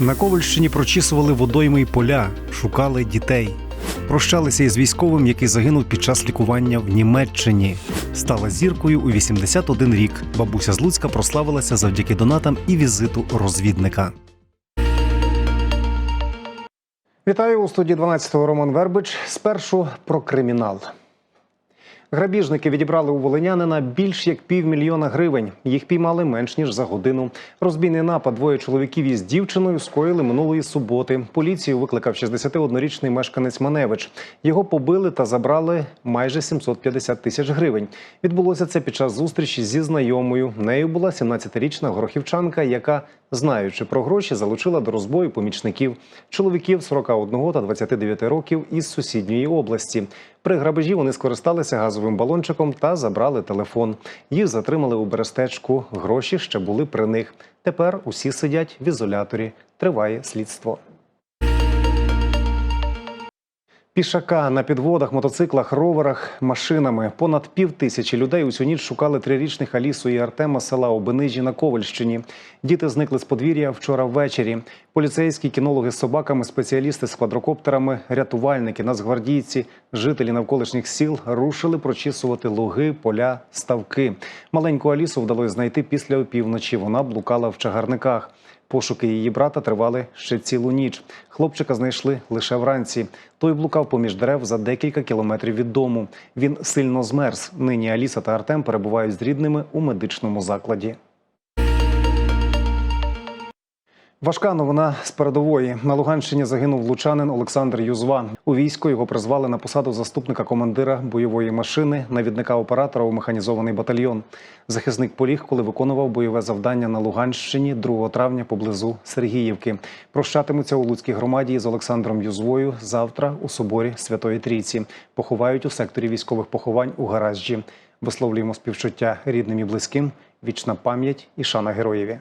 На Ковальщині прочісували водойми й поля, шукали дітей. Прощалися із військовим, який загинув під час лікування в Німеччині. Стала зіркою у 81 рік. Бабуся з Луцька прославилася завдяки донатам і візиту розвідника. Вітаю у студії 12-го Роман Вербич. Спершу про кримінал. Грабіжники відібрали у волинянина більш як півмільйона гривень. Їх піймали менш ніж за годину. Розбійний напад двоє чоловіків із дівчиною скоїли минулої суботи. Поліцію викликав 61-річний мешканець Маневич. Його побили та забрали майже 750 тисяч гривень. Відбулося це під час зустрічі зі знайомою. Нею була 17-річна горохівчанка, яка, знаючи про гроші, залучила до розбою помічників чоловіків 41 та 29 років із сусідньої області. При грабежі вони скористалися газовим балончиком та забрали телефон. Їх затримали у берестечку. Гроші ще були при них. Тепер усі сидять в ізоляторі. Триває слідство. Пішака на підводах, мотоциклах, роверах, машинами. Понад пів тисячі людей усю ніч шукали трирічних Алісу і Артема села Обинижі на Ковальщині. Діти зникли з подвір'я вчора ввечері. Поліцейські, кінологи з собаками, спеціалісти з квадрокоптерами, рятувальники, нацгвардійці, жителі навколишніх сіл рушили прочісувати луги, поля, ставки. Маленьку Алісу вдалося знайти після опівночі. Вона блукала в чагарниках. Пошуки її брата тривали ще цілу ніч. Хлопчика знайшли лише вранці. Той блукав поміж дерев за декілька кілометрів від дому. Він сильно змерз. Нині Аліса та Артем перебувають з рідними у медичному закладі. Важка новина з передової. На Луганщині загинув лучанин Олександр Юзва. У військо його призвали на посаду заступника командира бойової машини, навідника оператора у механізований батальйон. Захисник поліг, коли виконував бойове завдання на Луганщині 2 травня поблизу Сергіївки. Прощатимуться у Луцькій громаді з Олександром Юзвою завтра у соборі Святої Трійці. Поховають у секторі військових поховань у гаражі. Висловлюємо співчуття рідним і близьким. Вічна пам'ять і шана героєві.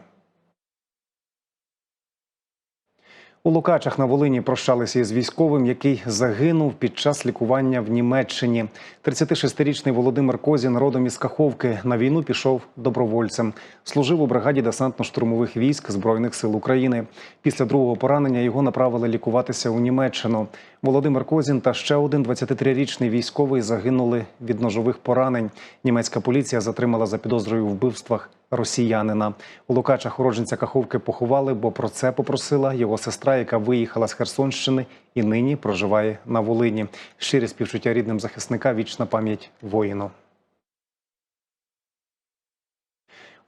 У Лукачах на Волині прощалися із військовим, який загинув під час лікування в Німеччині. 36-річний Володимир Козін родом із Каховки на війну пішов добровольцем. Служив у бригаді десантно-штурмових військ Збройних сил України. Після другого поранення його направили лікуватися у Німеччину. Володимир Козін та ще один 23-річний військовий загинули від ножових поранень. Німецька поліція затримала за підозрою в вбивствах росіянина. У Лукачах уродженця Каховки поховали, бо про це попросила його сестра, яка виїхала з Херсонщини і нині проживає на Волині. Щирі співчуття рідним захисника, вічна пам'ять воїну.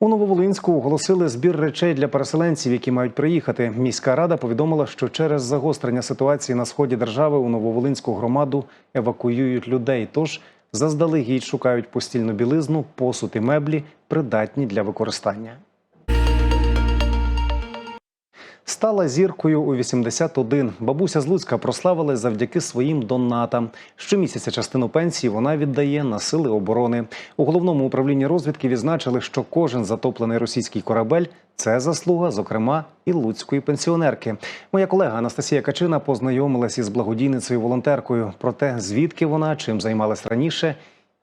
У Нововолинську оголосили збір речей для переселенців, які мають приїхати. Міська рада повідомила, що через загострення ситуації на сході держави у Нововолинську громаду евакуюють людей. Тож заздалегідь шукають постільну білизну, посуд і меблі, придатні для використання. Стала зіркою у 81. Бабуся з Луцька прославилась завдяки своїм донатам. Щомісяця частину пенсії вона віддає на сили оборони. У головному управлінні розвідки відзначили, що кожен затоплений російський корабель це заслуга, зокрема, і луцької пенсіонерки. Моя колега Анастасія Качина познайомилась із благодійницею волонтеркою про те, звідки вона, чим займалась раніше,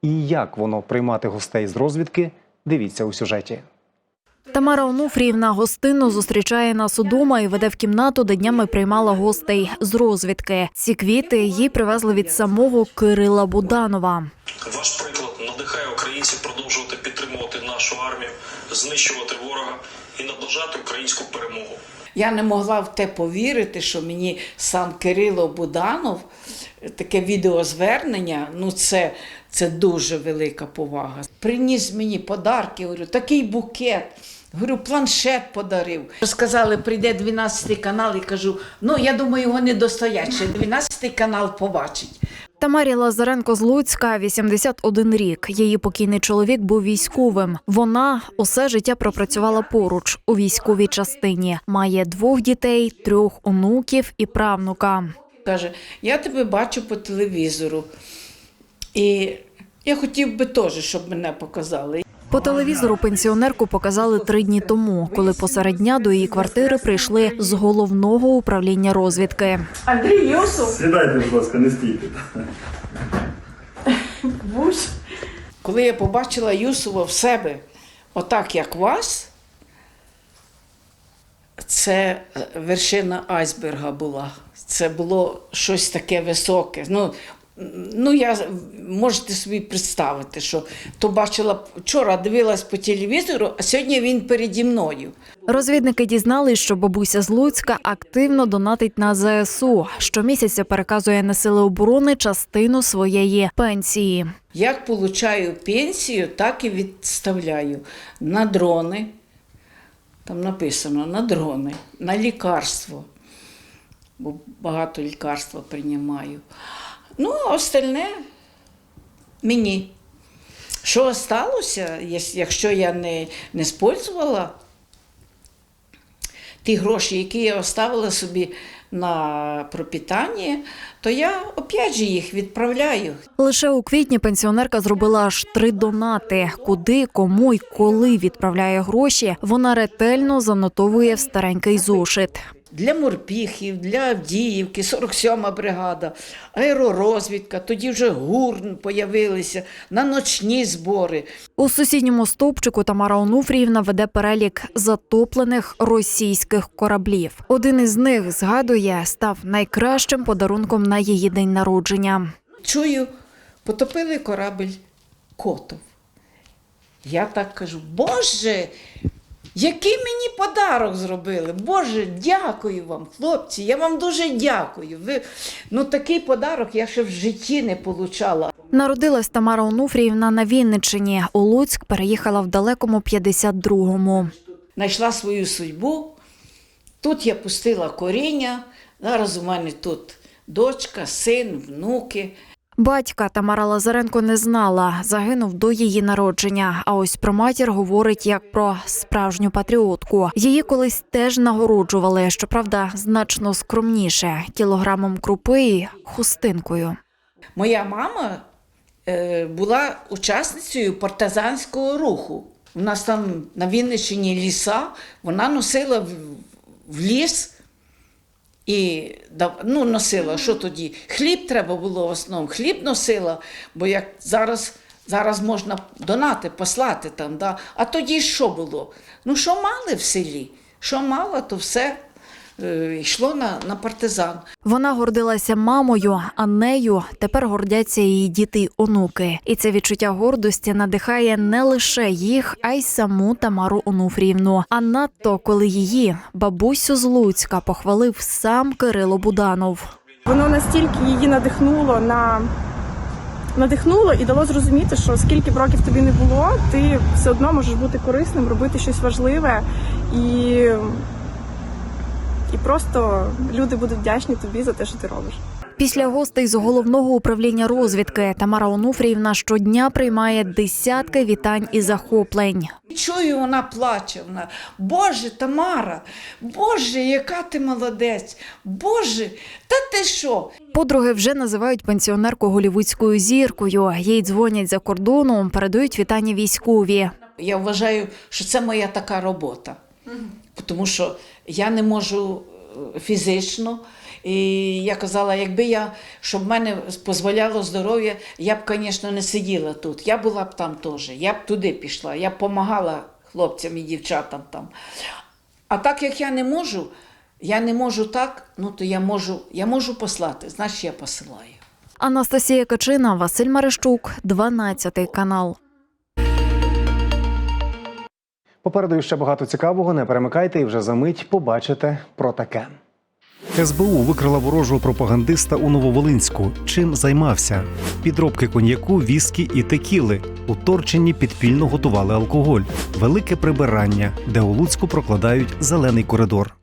і як воно приймати гостей з розвідки. Дивіться у сюжеті. Тамара Онуфріївна гостинно зустрічає нас удома і веде в кімнату, де днями приймала гостей з розвідки. Ці квіти їй привезли від самого Кирила Буданова. Ваш приклад надихає українців продовжувати підтримувати нашу армію, знищувати ворога і наближати українську перемогу. Я не могла в те повірити, що мені сам Кирило Буданов таке відеозвернення. Ну, це, це дуже велика повага. Приніс мені подарки, говорю, такий букет. Говорю, планшет подарив. Сказали, прийде 12 канал і кажу, ну я думаю, його не достоять. Ще 12 канал побачить. Тамарі Лазаренко з Луцька 81 рік. Її покійний чоловік був військовим. Вона усе життя пропрацювала поруч у військовій частині. Має двох дітей, трьох онуків і правнука. Каже, я тебе бачу по телевізору. І я хотів би теж, щоб мене показали. По телевізору пенсіонерку показали три дні тому, коли посеред дня до її квартири прийшли з головного управління розвідки. Андрій Юсов, Сідайте, будь ласка, не стійте. Бусь. Коли я побачила Юсова в себе, отак як вас, це е, вершина айсберга була. Це було щось таке високе. Ну, ну я можете собі представити, що то бачила вчора, дивилась по телевізору, а сьогодні він переді мною. Розвідники дізнались, що бабуся з Луцька активно донатить на ЗСУ. Щомісяця переказує на сили оборони частину своєї пенсії. Як получаю пенсію, так і відставляю на дрони. Там написано на дрони, на лікарство. Бо багато лікарства приймаю. Ну, остальне мені. Що сталося, якщо я не, не спользувала ті гроші, які я оставила собі на пропитання, то я опять же їх відправляю. Лише у квітні пенсіонерка зробила аж три донати. Куди, кому й коли відправляє гроші, вона ретельно занотовує в старенький зошит. Для морпіхів, для Авдіївки, 47-ма бригада, аеророзвідка, тоді вже гурн появилися, на ночні збори. У сусідньому стовпчику Тамара Онуфріївна веде перелік затоплених російських кораблів. Один із них згадує, став найкращим подарунком на її день народження. Чую, потопили корабель Котов. Я так кажу, Боже, який мені подарок зробили? Боже, дякую вам, хлопці, я вам дуже дякую. Ви, ну, такий подарок я ще в житті не получала. Народилась Тамара Онуфріївна на Вінниччині. У Луцьк переїхала в далекому 52-му. знайшла свою судьбу. Тут я пустила коріння. Зараз у мене тут дочка, син, внуки. Батька Тамара Лазаренко не знала, загинув до її народження. А ось про матір говорить як про справжню патріотку. Її колись теж нагороджували, щоправда, значно скромніше кілограмом крупи і хустинкою. Моя мама е, була учасницею партизанського руху. У нас там на Вінниччині ліса, вона носила в, в ліс і ну, носила, що тоді? Хліб треба було в основному. Хліб носила, бо як зараз, зараз можна донати, послати там. Да? А тоді що було? Ну, що мали в селі? Що мала, то все йшло на, на партизан. Вона гордилася мамою, а нею тепер гордяться її діти й онуки. І це відчуття гордості надихає не лише їх, а й саму Тамару Онуфріївну. А надто коли її бабусю з Луцька похвалив сам Кирило Буданов. Воно настільки її надихнуло на надихнуло і дало зрозуміти, що скільки б років тобі не було, ти все одно можеш бути корисним, робити щось важливе і, і просто люди будуть вдячні тобі за те, що ти робиш. Після гостей з головного управління розвідки Тамара Онуфріївна щодня приймає десятки вітань і захоплень. Чую, вона плаче. Вона, Боже, Тамара, Боже, яка ти молодець! Боже, та ти що? Подруги вже називають пенсіонерку голівудською зіркою. Їй дзвонять за кордону, передають вітання військові. Я вважаю, що це моя така робота. Тому що я не можу е, фізично. І я казала, якби я, щоб мене дозволяло здоров'я, я б, звісно, не сиділа тут. Я була б там теж. Я б туди пішла, я б допомагала хлопцям і дівчатам там. А так як я не можу, я не можу так, ну то я можу, я можу послати, значить я посилаю. Анастасія Качина, Василь Марищук, 12 канал. Попереду ще багато цікавого. Не перемикайте і вже за мить побачите про таке. СБУ викрила ворожого пропагандиста у Нововолинську. Чим займався? Підробки коньяку, віскі і текіли. У Торчині підпільно готували алкоголь. Велике прибирання, де у Луцьку прокладають зелений коридор.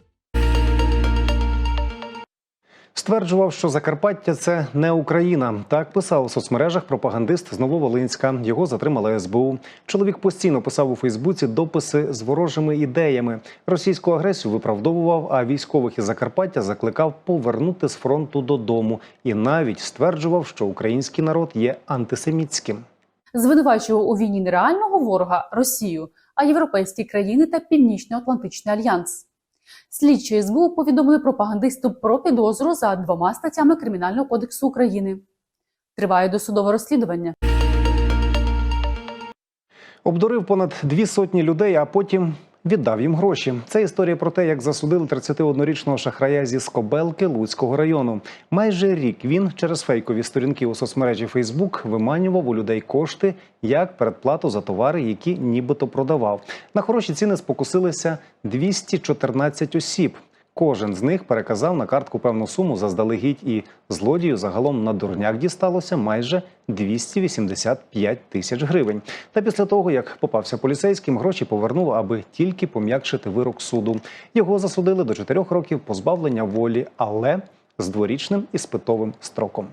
Стверджував, що Закарпаття це не Україна. Так писав у соцмережах пропагандист з Нововолинська. Його затримала СБУ. Чоловік постійно писав у Фейсбуці дописи з ворожими ідеями. Російську агресію виправдовував, а військових із Закарпаття закликав повернути з фронту додому і навіть стверджував, що український народ є антисемітським. звинувачував у війні не реального ворога Росію, а європейські країни та Північно-Атлантичний альянс. Слідчі СБУ повідомили пропагандисту про підозру за двома статтями Кримінального кодексу України. Триває досудове розслідування. Обдурив понад дві сотні людей, а потім віддав їм гроші. Це історія про те, як засудили 31-річного шахрая зі Скобелки Луцького району. Майже рік він через фейкові сторінки у соцмережі Фейсбук виманював у людей кошти як передплату за товари, які нібито продавав. На хороші ціни спокусилися 214 осіб. Кожен з них переказав на картку певну суму заздалегідь, і злодію загалом на дурняк дісталося майже 285 тисяч гривень. Та після того, як попався поліцейським, гроші повернув, аби тільки пом'якшити вирок суду. Його засудили до 4 років позбавлення волі, але з дворічним іспитовим строком.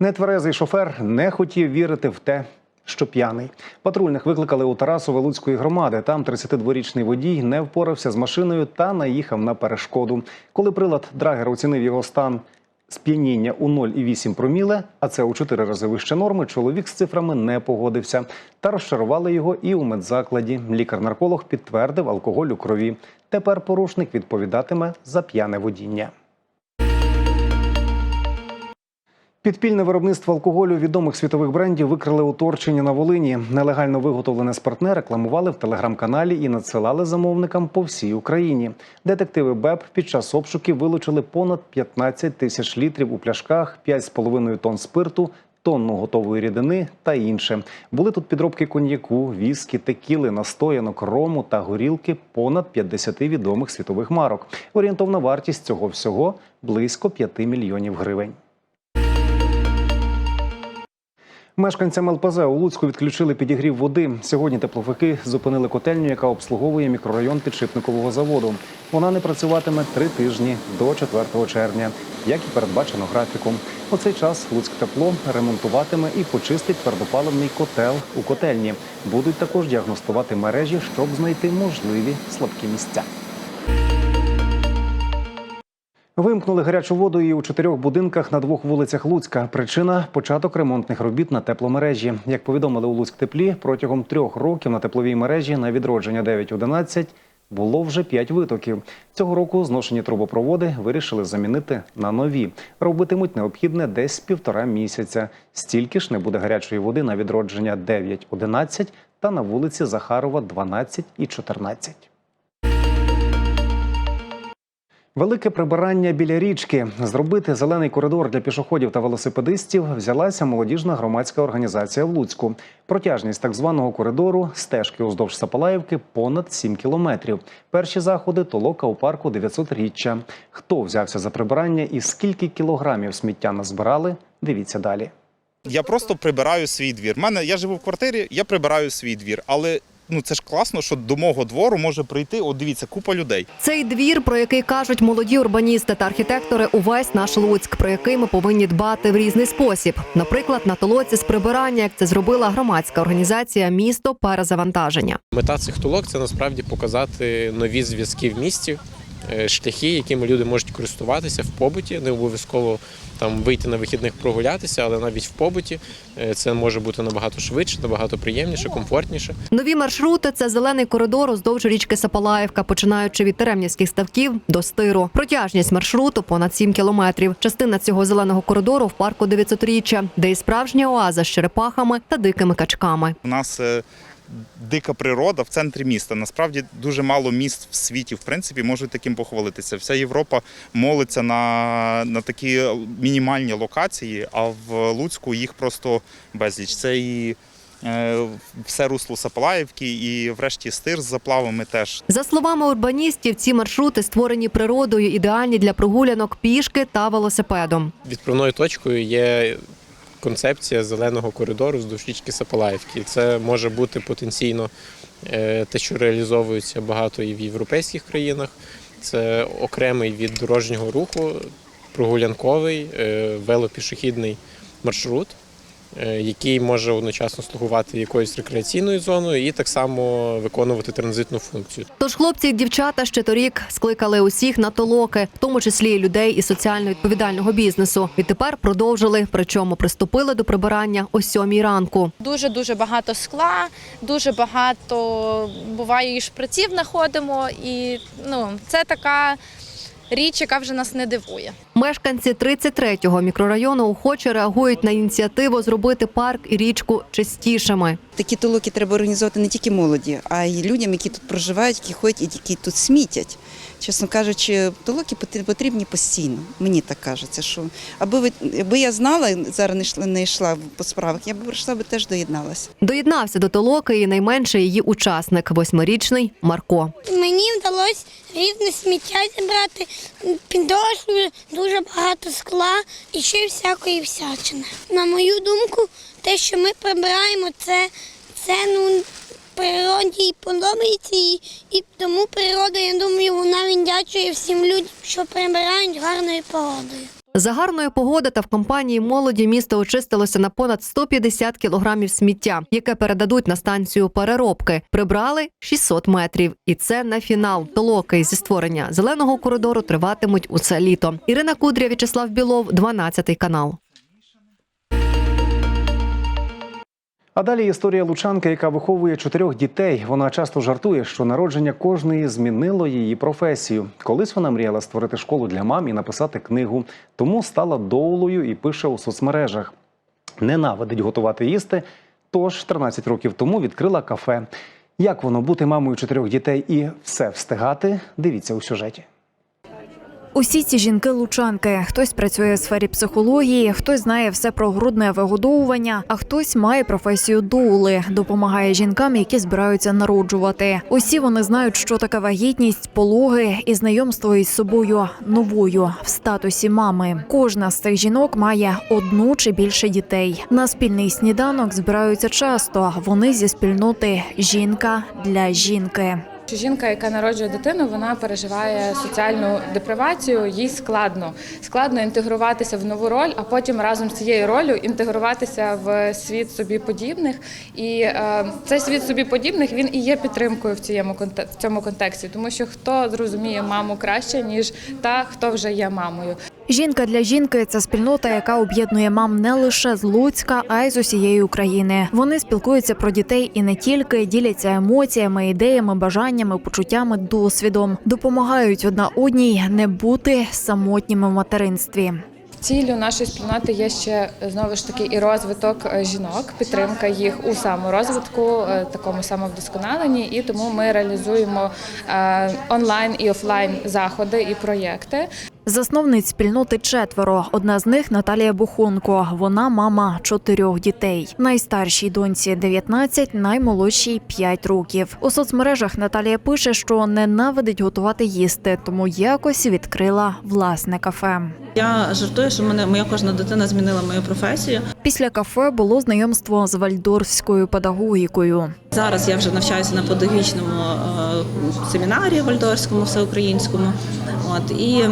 Нетверезий шофер не хотів вірити в те, що п'яний. Патрульних викликали у Тарасове Луцької громади. Там 32-річний водій не впорався з машиною та наїхав на перешкоду. Коли прилад драгера оцінив його стан сп'яніння у 0,8 проміле, а це у 4 рази вище норми, чоловік з цифрами не погодився. Та розчарували його і у медзакладі. Лікар-нарколог підтвердив алкоголь у крові. Тепер порушник відповідатиме за п'яне водіння. Підпільне виробництво алкоголю відомих світових брендів викрили у Торчині на Волині. Нелегально виготовлене спиртне рекламували в телеграм-каналі і надсилали замовникам по всій Україні. Детективи БЕП під час обшуків вилучили понад 15 тисяч літрів у пляшках, 5,5 тонн спирту, тонну готової рідини та інше. Були тут підробки коньяку, віскі, текіли, настоянок, рому та горілки понад 50 відомих світових марок. Орієнтовна вартість цього всього близько 5 мільйонів гривень. Мешканцям ЛПЗ у Луцьку відключили підігрів води. Сьогодні тепловики зупинили котельню, яка обслуговує мікрорайон підшипникового заводу. Вона не працюватиме три тижні до 4 червня, як і передбачено графіком. У цей час Луцьктепло ремонтуватиме і почистить твердопаливний котел у котельні. Будуть також діагностувати мережі, щоб знайти можливі слабкі місця. Вимкнули гарячу воду і у чотирьох будинках на двох вулицях Луцька. Причина початок ремонтних робіт на тепломережі. Як повідомили у Луцьктеплі, протягом трьох років на тепловій мережі на відродження 9.11 було вже п'ять витоків. Цього року зношені трубопроводи вирішили замінити на нові. Робитимуть необхідне десь півтора місяця. Стільки ж не буде гарячої води на відродження 9.11 та на вулиці Захарова 12 і 14. Велике прибирання біля річки. Зробити зелений коридор для пішоходів та велосипедистів взялася молодіжна громадська організація в Луцьку. Протяжність так званого коридору стежки уздовж Сапалаївки понад 7 кілометрів. Перші заходи толока у парку 900-річчя. Хто взявся за прибирання і скільки кілограмів сміття назбирали? Дивіться далі. Я просто прибираю свій двір. В Мене я живу в квартирі, я прибираю свій двір, але. Ну це ж класно, що до мого двору може прийти. От дивіться, купа людей. Цей двір, про який кажуть молоді урбаністи та архітектори, увесь наш Луцьк, про який ми повинні дбати в різний спосіб. Наприклад, на толоці з прибирання, як це зробила громадська організація Місто перезавантаження. Мета цих толок це насправді показати нові зв'язки в місті, шляхи, якими люди можуть користуватися в побуті. Не обов'язково там вийти на вихідних прогулятися, але навіть в побуті е, це може бути набагато швидше, набагато приємніше, комфортніше. Нові маршрути це зелений коридор уздовж річки Сапалаївка, починаючи від Теремнівських ставків до стиру. Протяжність маршруту понад 7 кілометрів. Частина цього зеленого коридору в парку 900-річчя, де і справжня оаза з черепахами та дикими качками. У нас е, дика природа в центрі міста. Насправді дуже мало міст в світі, в принципі, можуть таким похвалитися. Вся Європа молиться на, на такі мінімальні локації, а в Луцьку їх просто безліч. Це і е, все русло Сапалаївки, і врешті стир з заплавами теж. За словами урбаністів, ці маршрути створені природою, ідеальні для прогулянок пішки та велосипедом. Відправною точкою є концепція зеленого коридору з річки Сапалаївки. Це може бути потенційно е, те, що реалізовується багато і в європейських країнах. Це окремий від дорожнього руху, прогулянковий, е, велопішохідний маршрут, який може одночасно слугувати якоюсь рекреаційною зоною і так само виконувати транзитну функцію. Тож хлопці і дівчата ще торік скликали усіх на толоки, в тому числі і людей із соціально відповідального бізнесу. Відтепер продовжили, причому приступили до прибирання о сьомій ранку. Дуже дуже багато скла, дуже багато буває і шприців знаходимо. І ну це така річ, яка вже нас не дивує. Мешканці 33-го мікрорайону охоче реагують на ініціативу зробити парк і річку чистішими. Такі толоки треба організовувати не тільки молоді, а й людям, які тут проживають, які ходять і які тут смітять. Чесно кажучи, толоки потр- потрібні постійно. Мені так кажеться, що аби ви аби я знала, зараз не йшла, не йшла по справах, я б прийшла би теж доєдналася. Доєднався до толоки і найменший її учасник, восьмирічний Марко. Мені вдалося різне сміття зібрати, підошви, дуже багато скла і ще всякої всячини. На мою думку, те, що ми прибираємо, це, це ну, природі і подобається, і, і тому природа, я думаю, вона віддячує всім людям, що прибирають гарною погодою. За гарної погоди та в компанії молоді місто очистилося на понад 150 кілограмів сміття, яке передадуть на станцію переробки. Прибрали 600 метрів, і це на фінал. Толоки зі створення зеленого коридору триватимуть усе літо. Ірина Кудря, В'ячеслав Білов, 12 канал. А далі історія лучанки, яка виховує чотирьох дітей. Вона часто жартує, що народження кожної змінило її професію. Колись вона мріяла створити школу для мам і написати книгу, тому стала доулою і пише у соцмережах. Ненавидить готувати їсти. Тож 13 років тому відкрила кафе. Як воно бути мамою чотирьох дітей і все встигати? Дивіться у сюжеті. Усі ці жінки-лучанки. Хтось працює в сфері психології, хтось знає все про грудне вигодовування, а хтось має професію доули, допомагає жінкам, які збираються народжувати. Усі вони знають, що таке вагітність, пологи і знайомство із собою новою в статусі мами. Кожна з цих жінок має одну чи більше дітей. На спільний сніданок збираються часто. Вони зі спільноти жінка для жінки. Жінка, яка народжує дитину, вона переживає соціальну депривацію, їй складно. Складно інтегруватися в нову роль, а потім разом з цією ролью інтегруватися в світ собі подібних. І е, цей світ собі подібних він і є підтримкою в цьому в цьому контексті, тому що хто зрозуміє маму краще, ніж та, хто вже є мамою. Жінка для жінки це спільнота, яка об'єднує мам не лише з Луцька, а й з усієї України. Вони спілкуються про дітей і не тільки діляться емоціями, ідеями, бажаннями, почуттями, досвідом, допомагають одна одній не бути самотніми в материнстві. Ціллю нашої спільноти є ще знову ж таки і розвиток е, жінок, підтримка їх у саморозвитку, е, такому самовдосконаленні. І тому ми реалізуємо е, онлайн і офлайн заходи і проєкти. Засновниць спільноти четверо. Одна з них Наталія Бухонко. Вона мама чотирьох дітей. Найстаршій доньці 19, наймолодшій 5 років. У соцмережах Наталія пише, що ненавидить готувати їсти, тому якось відкрила власне кафе. Я жартую, що мене моя кожна дитина змінила мою професію. Після кафе було знайомство з вальдорфською педагогікою. Зараз я вже навчаюся на педагогічному е, семінарі вальдорському всеукраїнському. От і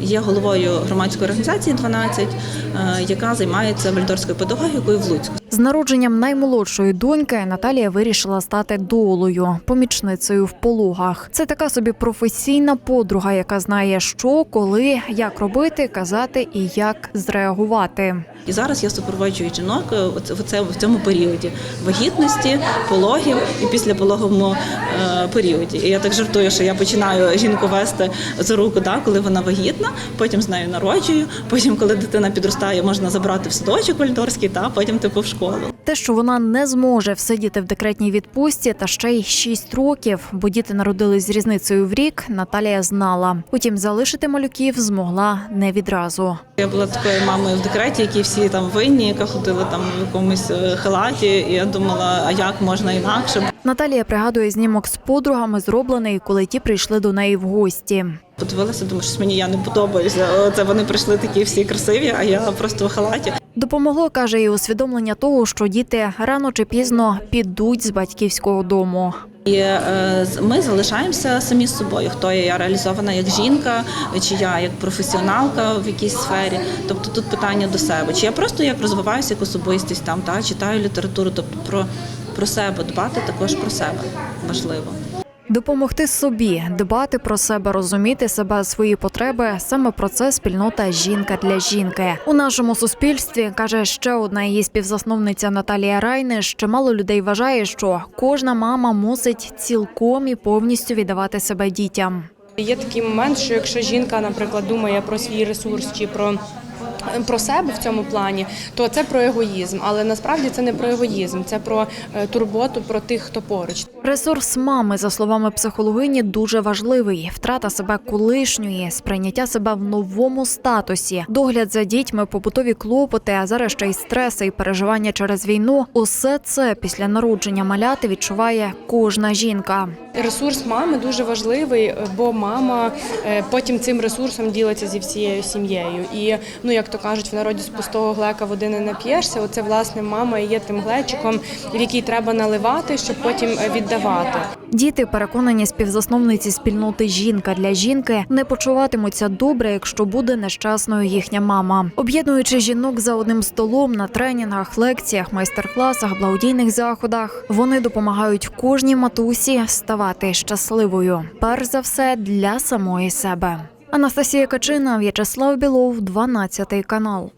є головою громадської організації 12, е, яка займається вальдорською педагогікою в Луцьку. З народженням наймолодшої доньки Наталія вирішила стати долою, помічницею в пологах. Це така собі професійна подруга, яка знає, що, коли, як робити, казати і як зреагувати. І зараз я супроводжую жінок е, в цьому періоді вагітності, пологів і післяпологовому е, періоді. І я так жартую, що я починаю жінку вести за руку, да, коли вона вагітна, потім з нею народжую. Потім, коли дитина підростає, можна забрати в садочок вальдорський, та потім типу в школу. Те, що вона не зможе всидіти в декретній відпустці та ще й 6 років, бо діти народились з різницею в рік, Наталія знала. Утім, залишити малюків змогла не відразу. Я була такою мамою в декреті, які всі там винні, яка ходила там в якомусь е, халаті. І я думала, а як можна інакше? Наталія пригадує знімок з подругами, зроблений, коли ті прийшли до неї в гості. Подивилася, думаю, що мені я не подобаюся. Це вони прийшли такі всі красиві, а я просто в халаті. Допомогло, каже, і усвідомлення того, що діти рано чи пізно підуть з батьківського дому. І е, ми залишаємося самі з собою. Хто є я реалізована як жінка, чи я як професіоналка в якійсь сфері. Тобто тут питання до себе. Чи я просто як розвиваюся як особистість там, та читаю літературу, тобто про, про себе дбати також про себе важливо. Допомогти собі, дбати про себе, розуміти себе, свої потреби саме про це спільнота жінка для жінки у нашому суспільстві. каже ще одна її співзасновниця Наталія Райниш. Чимало людей вважає, що кожна мама мусить цілком і повністю віддавати себе дітям. Є такий момент, що якщо жінка, наприклад, думає про свій ресурс чи про. Про себе в цьому плані, то це про егоїзм, але насправді це не про егоїзм, це про е, турботу про тих, хто поруч. Ресурс мами, за словами психологині, дуже важливий. Втрата себе колишньої, сприйняття себе в новому статусі, догляд за дітьми, побутові клопоти, а зараз ще й стреси і переживання через війну. Усе це після народження маляти відчуває кожна жінка. Ресурс мами дуже важливий, бо мама е, потім цим ресурсом ділиться зі всією сім'єю. І ну як то кажуть, в народі з пустого глека води не нап'єшся. Оце власне мама є тим глечиком, в який треба наливати, щоб потім е, віддавати. Діти переконані співзасновниці спільноти жінка для жінки не почуватимуться добре, якщо буде нещасною їхня мама. Об'єднуючи жінок за одним столом на тренінгах, лекціях, майстер-класах, благодійних заходах, вони допомагають кожній матусі ставати щасливою. Перш за все для самої себе. Анастасія Качина, В'ячеслав Білов, 12 канал.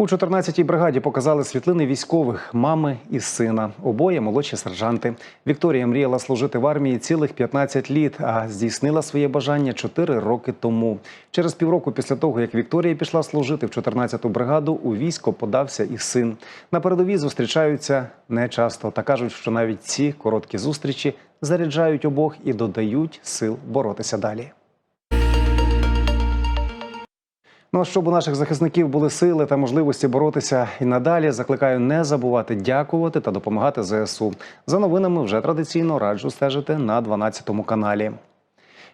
У 14-й бригаді показали світлини військових мами і сина. Обоє молодші сержанти. Вікторія мріяла служити в армії цілих 15 літ, а здійснила своє бажання 4 роки тому. Через півроку після того, як Вікторія пішла служити в 14-ту бригаду, у військо подався і син. На передовій зустрічаються нечасто та кажуть, що навіть ці короткі зустрічі заряджають обох і додають сил боротися далі. Ну а щоб у наших захисників були сили та можливості боротися і надалі, закликаю не забувати дякувати та допомагати ЗСУ. За новинами вже традиційно раджу стежити на 12 каналі.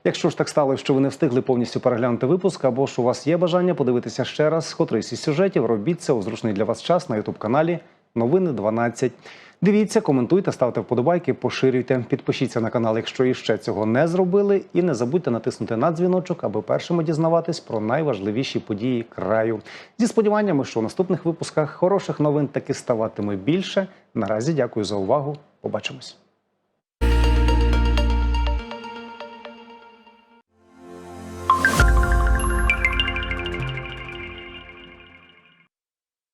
Якщо ж так стало, що ви не встигли повністю переглянути випуск, або ж у вас є бажання подивитися ще раз котрийсь із сюжетів, робіть це у зручний для вас час на ютуб каналі Новини 12. Дивіться, коментуйте, ставте вподобайки, поширюйте, підпишіться на канал, якщо іще цього не зробили, і не забудьте натиснути на дзвіночок, аби першими дізнаватись про найважливіші події краю. Зі сподіваннями, що у наступних випусках хороших новин таки ставатиме більше. Наразі дякую за увагу. Побачимось.